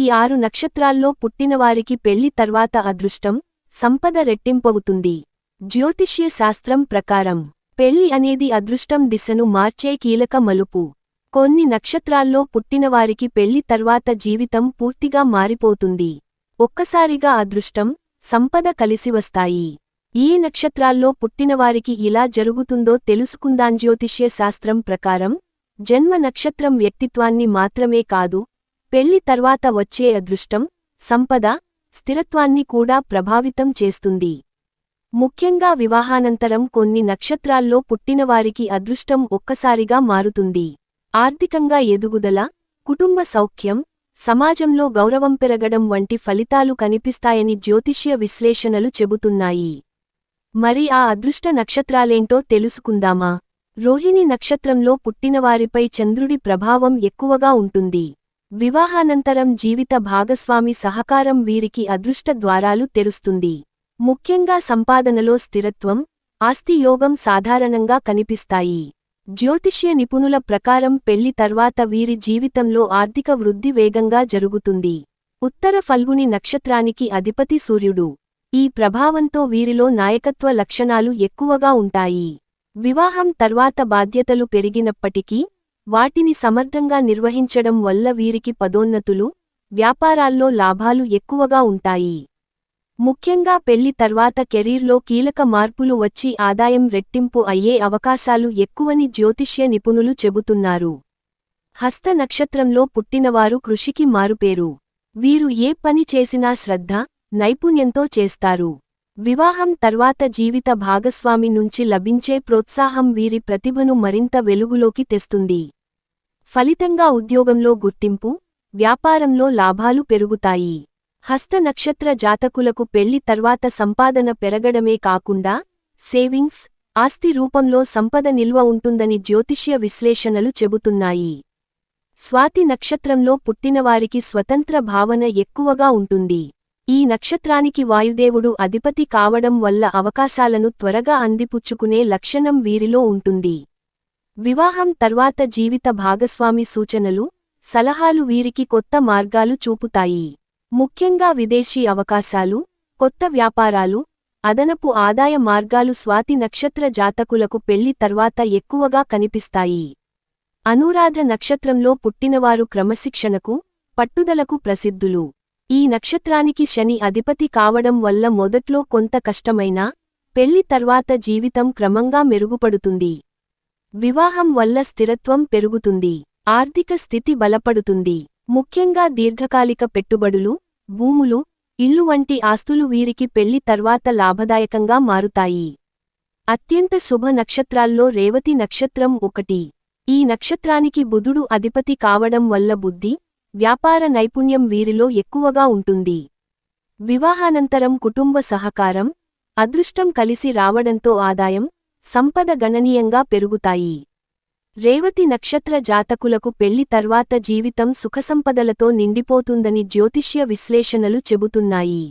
ఈ ఆరు నక్షత్రాల్లో పుట్టినవారికి పెళ్ళి తర్వాత అదృష్టం సంపద రెట్టింపవుతుంది. జ్యోతిష్య శాస్త్రం ప్రకారం పెళ్ళి అనేది అదృష్టం దిశను మార్చే కీలక మలుపు. కొన్ని నక్షత్రాల్లో పుట్టినవారికి పెళ్ళి తర్వాత జీవితం పూర్తిగా మారిపోతుంది. ఒక్కసారిగా అదృష్టం సంపద కలిసివస్తాయి ఏ నక్షత్రాల్లో పుట్టినవారికి ఇలా జరుగుతుందో తెలుసుకుందాం. జ్యోతిష్య శాస్త్రం ప్రకారం జన్మ నక్షత్రం వ్యక్తిత్వాన్ని మాత్రమే కాదు పెళ్ళి తర్వాత వచ్చే అదృష్టం సంపద స్థిరత్వాన్ని కూడా ప్రభావితం చేస్తుంది. ముఖ్యంగా వివాహానంతరం కొన్ని నక్షత్రాల్లో పుట్టినవారికి అదృష్టం ఒక్కసారిగా మారుతుంది. ఆర్థికంగా ఎదుగుదల కుటుంబ సౌఖ్యం సమాజంలో గౌరవం పెరగడం వంటి ఫలితాలు కనిపిస్తాయని జ్యోతిష్య విశ్లేషణలు చెబుతున్నాయి. మరి ఆ అదృష్ట నక్షత్రాలేంటో తెలుసుకుందామా? రోహిణి నక్షత్రంలో పుట్టినవారిపై చంద్రుడి ప్రభావం ఎక్కువగా ఉంటుంది. వివాహానంతరం జీవిత భాగస్వామి సహకారం వీరికి అదృష్ట ద్వారాలు తెరుస్తుంది. ముఖ్యంగా సంపాదనలో స్థిరత్వం ఆస్తియోగం సాధారణంగా కనిపిస్తాయి. జ్యోతిష్య నిపుణుల ప్రకారం పెళ్ళి తర్వాత వీరి జీవితంలో ఆర్థిక వృద్ధి వేగంగా జరుగుతుంది. ఉత్తర ఫల్గుని నక్షత్రానికి అధిపతి సూర్యుడు. ఈ ప్రభావంతో వీరిలో నాయకత్వ లక్షణాలు ఎక్కువగా ఉంటాయి. వివాహం తర్వాత బాధ్యతలు పెరిగినప్పటికీ వాటిని సమర్థంగా నిర్వహించడం వల్ల వీరికి పదోన్నతులు వ్యాపారాల్లో లాభాలు ఎక్కువగా ఉంటాయి. ముఖ్యంగా పెళ్ళి తర్వాత కెరీర్లో కీలక మార్పులు వచ్చి ఆదాయం రెట్టింపు అయ్యే అవకాశాలు ఎక్కువని జ్యోతిష్య నిపుణులు చెబుతున్నారు. హస్త నక్షత్రంలో పుట్టినవారు కృషికి మారుపేరు. వీరు ఏ పని చేసినా శ్రద్ధ నైపుణ్యంతో చేస్తారు. వివాహం తర్వాత జీవిత భాగస్వామి నుంచి లభించే ప్రోత్సాహం వీరి ప్రతిభను మరింత వెలుగులోకి తెస్తుంది. ఫలితంగా ఉద్యోగంలో గుర్తింపు వ్యాపారంలో లాభాలు పెరుగుతాయి. హస్త నక్షత్ర జాతకులకు పెళ్ళి తర్వాత సంపాదన పెరగడమే కాకుండా సేవింగ్స్ ఆస్తి రూపంలో సంపద నిల్వ ఉంటుందని జ్యోతిష్య విశ్లేషణలు చెబుతున్నాయి. స్వాతి నక్షత్రంలో పుట్టినవారికి స్వతంత్ర భావన ఎక్కువగా ఉంటుంది. ఈ నక్షత్రానికి వాయుదేవుడు అధిపతి కావడం వల్ల అవకాశాలను త్వరగా అందిపుచ్చుకునే లక్షణం వీరిలో ఉంటుంది. వివాహం తర్వాత జీవిత భాగస్వామి సూచనలు సలహాలు వీరికి కొత్త మార్గాలు చూపుతాయి. ముఖ్యంగా విదేశీ అవకాశాలు కొత్త వ్యాపారాలు అదనపు ఆదాయ మార్గాలు స్వాతి నక్షత్ర జాతకులకు పెళ్ళి తర్వాత ఎక్కువగా కనిపిస్తాయి. అనురాధ నక్షత్రంలో పుట్టినవారు క్రమశిక్షణకు పట్టుదలకు ప్రసిద్ధులు. ఈ నక్షత్రానికి శని అధిపతి కావడం వల్ల మొదట్లో కొంత కష్టమైనా పెళ్ళి తర్వాత జీవితం క్రమంగా మెరుగుపడుతుంది. వివాహం వల్ల స్థిరత్వం పెరుగుతుంది ఆర్థిక స్థితి బలపడుతుంది ముఖ్యంగా దీర్ఘకాలిక పెట్టుబడులు భూములు ఇల్లు వంటి ఆస్తులు వీరికి పెళ్ళి తర్వాత లాభదాయకంగా మారుతాయి. అత్యంత శుభ నక్షత్రాల్లో రేవతి నక్షత్రం ఒకటి. ఈ నక్షత్రానికి బుధుడు అధిపతి కావడం వల్ల బుద్ధి వ్యాపార నైపుణ్యం వీరిలో ఎక్కువగా ఉంటుంది. వివాహానంతరం కుటుంబ సహకారం అదృష్టం కలిసి రావడంతో ఆదాయం సంపద గణనీయంగా పెరుగుతాయి. రేవతి నక్షత్ర జాతకులకు పెళ్ళి తర్వాత జీవితం సుఖసంపదలతో నిండిపోతుందని జ్యోతిష్య విశ్లేషణలు చెబుతున్నాయి.